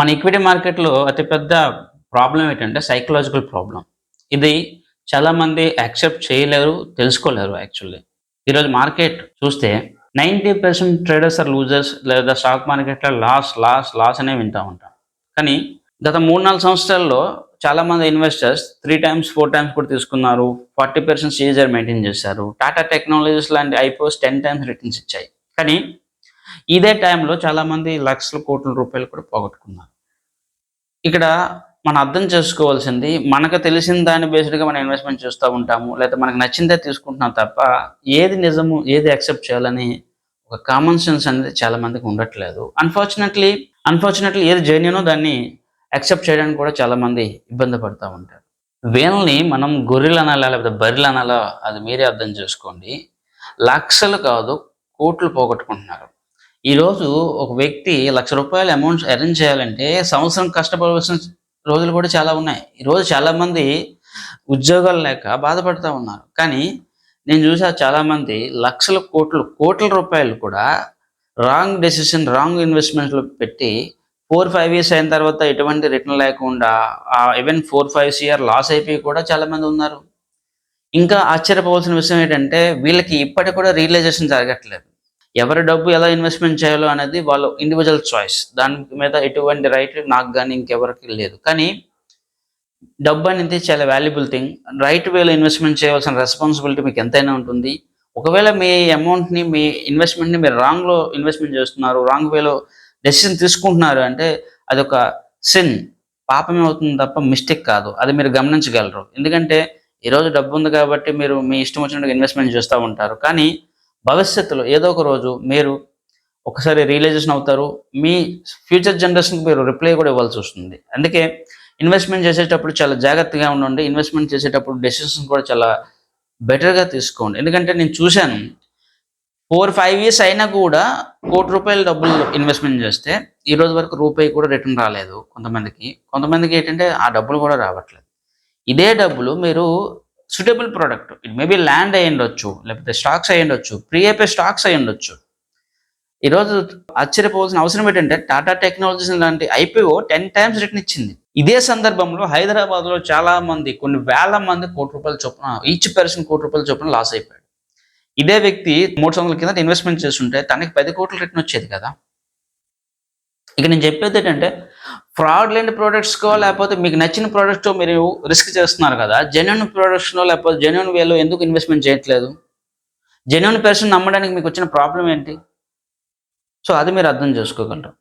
మన ఈక్విటీ మార్కెట్లో అతిపెద్ద ప్రాబ్లం ఏంటంటే సైకలాజికల్ ప్రాబ్లం ఇది చాలా మంది యాక్సెప్ట్ చేయలేరు తెలుసుకోలేరు యాక్చువల్లీ ఈరోజు మార్కెట్ చూస్తే ninety percent traders are losers లేదా స్టాక్ మార్కెట్లో లాస్ లాస్ లాస్ అనే వింటూ ఉంటాం. కానీ గత మూడు నాలుగు సంవత్సరాల్లో చాలామంది investors three times four times కూడా తీసుకున్నారు. ఫార్టీ పర్సెంట్ సీజర్ మెయింటైన్ చేశారు. టాటా టెక్నాలజీస్ లాంటి ఐపోస్ టెన్ టైమ్స్ రిటర్న్స్ ఇచ్చాయి. కానీ ఇదే టైంలో చాలా మంది లక్షల కోట్ల రూపాయలు కూడా పోగొట్టుకున్నారు. ఇక్కడ మనం అర్థం చేసుకోవాల్సింది మనకు తెలిసిన దాని బేస్డ్గా మనం ఇన్వెస్ట్మెంట్ చేస్తూ ఉంటాము లేదా మనకు నచ్చిందే తీసుకుంటున్నాం తప్ప ఏది నిజము ఏది యాక్సెప్ట్ చేయాలని ఒక కామన్ సెన్స్ అనేది చాలా మందికి ఉండట్లేదు. అన్ఫార్చునేట్లీ అన్ఫార్చునేట్లీ ఏది జెన్యునో దాన్ని యాక్సెప్ట్ చేయడానికి కూడా చాలా మంది ఇబ్బంది పడుతూ ఉంటారు. వీళ్ళని మనం గొర్రెలు అనాలా లేకపోతే బర్రెలు అనాలా అది మీరే అర్థం చేసుకోండి. లక్షలు కాదు కోట్లు పోగొట్టుకుంటున్నారు. ఈరోజు ఒక వ్యక్తి లక్ష రూపాయల అమౌంట్ అరేంజ్ చేయాలంటే సంవత్సరం కష్టపడవలసిన రోజులు కూడా చాలా ఉన్నాయి. ఈరోజు చాలామంది ఉద్యోగాలు లేక బాధపడుతూ ఉన్నారు. కానీ నేను చూసా చాలా మంది లక్షల కోట్లు కోట్ల రూపాయలు కూడా రాంగ్ డెసిషన్ రాంగ్ ఇన్వెస్ట్మెంట్లు పెట్టి ఫోర్ ఫైవ్ ఇయర్స్ అయిన తర్వాత ఎటువంటి రిటర్న్ లేకుండా even four five year loss అయిపోయి కూడా చాలా మంది ఉన్నారు. ఇంకా ఆశ్చర్యపోవాల్సిన విషయం ఏంటంటే వీళ్ళకి ఇప్పటికి కూడా రియలైజేషన్ జరగట్లేదు. ఎవరి డబ్బు ఎలా ఇన్వెస్ట్మెంట్ చేయాలో అనేది వాళ్ళ ఇండివిజువల్ చాయిస్ దాని మీద ఎటువంటి రైట్ నాకు కానీ ఇంకెవరికి లేదు. కానీ డబ్బు అనేది చాలా వాల్యుబుల్ థింగ్ రైట్ వేలో ఇన్వెస్ట్మెంట్ చేయవలసిన రెస్పాన్సిబిలిటీ మీకు ఎంతైనా ఉంటుంది. ఒకవేళ మీ అమౌంట్ని మీ ఇన్వెస్ట్మెంట్ని మీరు రాంగ్లో ఇన్వెస్ట్మెంట్ చేస్తున్నారు రాంగ్ వేలో డెసిషన్ తీసుకుంటున్నారు అంటే అదొక సిన్ పాపమే అవుతుంది తప్ప మిస్టేక్ కాదు. అది మీరు గమనించగలరు. ఎందుకంటే ఈరోజు డబ్బు ఉంది కాబట్టి మీరు మీ ఇష్టం వచ్చినట్టుగా ఇన్వెస్ట్మెంట్ చేస్తూ ఉంటారు. కానీ భవిష్యత్తులో ఏదో ఒక రోజు మీరు ఒకసారి రియలైజేషన్ అవుతారు. మీ ఫ్యూచర్ జనరేషన్కి మీరు రిప్లై కూడా ఇవ్వాల్సి వస్తుంది. అందుకే ఇన్వెస్ట్మెంట్ చేసేటప్పుడు చాలా జాగ్రత్తగా ఉండండి. ఇన్వెస్ట్మెంట్ చేసేటప్పుడు డెసిషన్స్ కూడా చాలా బెటర్గా తీసుకోండి. ఎందుకంటే నేను చూశాను ఫోర్ ఫైవ్ ఇయర్స్ అయినా కూడా కోటి రూపాయల డబ్బులు ఇన్వెస్ట్మెంట్ చేస్తే ఈ రోజు వరకు రూపాయి కూడా రిటర్న్ రాలేదు కొంతమందికి. కొంతమందికి ఏంటంటే ఆ డబ్బులు కూడా రావట్లేదు. ఇదే డబ్బులు మీరు suitable product it maybe land అయి ఉండొచ్చు లేకపోతే స్టాక్స్ అయి ఉండొచ్చు ప్రీ అయిపోయి స్టాక్స్ అయి ఉండొచ్చు ఈరోజు ఆశ్చర్యపోవాల్సిన అవసరం ఏంటంటే టాటా టెక్నాలజీస్ లాంటి ఐపీఓ టెన్ టైమ్స్ రిటర్న్ ఇచ్చింది. ఇదే సందర్భంలో హైదరాబాద్లో చాలా మంది కొన్ని వేల మంది కోటి రూపాయల చొప్పున ఈచ్ పర్సన్ కోటి రూపాయల చొప్పున లాస్ అయిపోయాడు. ఇదే వ్యక్తి మూడు సంవత్సరాల కింద ఇన్వెస్ట్మెంట్ చేస్తుంటే తనకి పది కోట్ల రిటర్న్ వచ్చేది కదా. ఇక నేను చెప్పేది ఏంటంటే ఫ్రాడ్ లేని ప్రోడక్ట్స్కో లేకపోతే మీకు నచ్చిన ప్రోడక్ట్ మీరు రిస్క్ చేస్తున్నారు కదా జెన్యున్ ప్రోడక్ట్స్లో లేకపోతే జెన్యున్ వేలో ఎందుకు ఇన్వెస్ట్మెంట్ చేయట్లేదు? జెన్యున్ పర్సన్ నమ్మడానికి మీకు వచ్చిన ప్రాబ్లం ఏంటి? సో అది మీరు అర్థం చేసుకోగలరు.